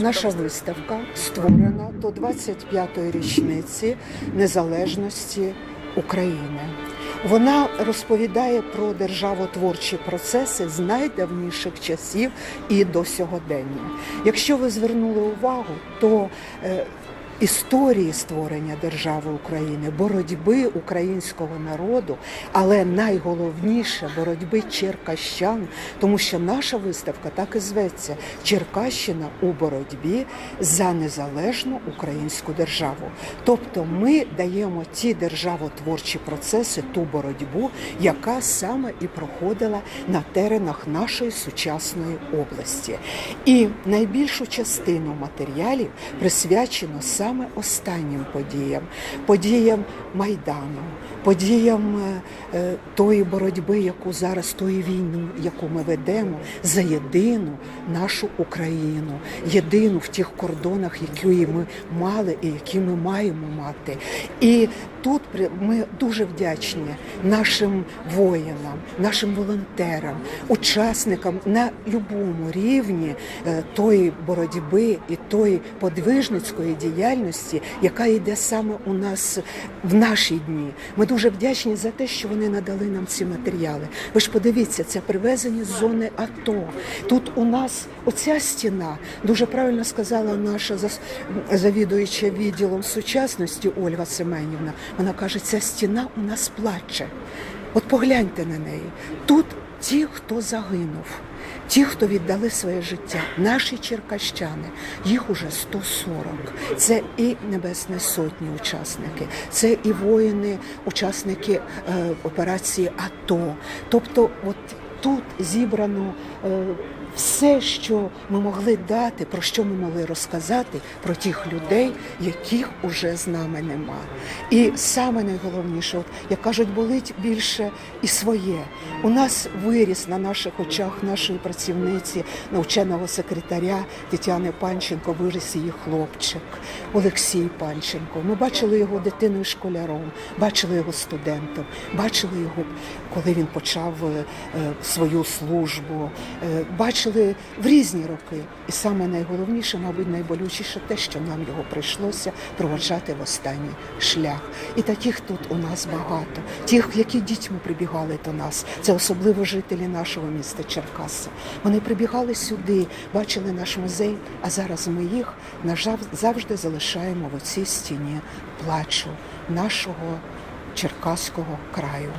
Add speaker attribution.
Speaker 1: Наша виставка створена до 25-ї річниці незалежності України. Вона розповідає про державотворчі процеси з найдавніших часів і до сьогодення. Якщо ви звернули увагу, то е, історії створення держави України, боротьби українського народу, але найголовніше боротьби черкащан, тому що наша виставка так і зветься Черкащина у боротьбі за незалежну українську державу. Тобто ми даємо ті державотворчі процеси, ту боротьбу, яка саме і проходила на теренах нашої сучасної області. І найбільшу частину матеріалів присвячено саме останнім подіям, подіям Майдану, подіям е, е, тої боротьби, яку зараз тої війни, яку ми ведемо за єдину нашу Україну, єдину в тих кордонах, які ми мали і які ми маємо мати. І тут ми дуже вдячні нашим воїнам, нашим волонтерам, учасникам на будь-якому рівні е, тої боротьби і тої подвижницької діяльності, яка йде саме у нас в наші дні. Ми дуже вдячні за те, що вони надали нам ці матеріали. Ви ж подивіться, це привезені з зони АТО. Тут у нас оця стіна дуже правильно сказала наша завідуюча відділом сучасності Ольга Семенівна. Вона каже, ця стіна у нас плаче. От погляньте на неї. Тут ті, хто загинув, ті, хто віддали своє життя, наші черкащани, їх уже 140. Це і Небесні Сотні учасники, це і воїни, учасники е, операції АТО. Тобто, от тут зібрано. Е, все, що ми могли дати, про що ми могли розказати про тих людей, яких уже з нами нема. І саме найголовніше, от, як кажуть, болить більше і своє. У нас виріс на наших очах нашої працівниці, навченого секретаря Тетяни Панченко, виріс її хлопчик Олексій Панченко. Ми бачили його дитиною школяром, бачили його студентом, бачили його, коли він почав е, е, свою службу. Е, Бачили в різні роки. І саме найголовніше, мабуть, найболючіше те, що нам його прийшлося проводжати в останній шлях. І таких тут у нас багато. Тих, які дітьми прибігали до нас, це особливо жителі нашого міста Черкаса. Вони прибігали сюди, бачили наш музей, а зараз ми їх на жаль, завжди залишаємо в оцій стіні плачу нашого черкаського краю.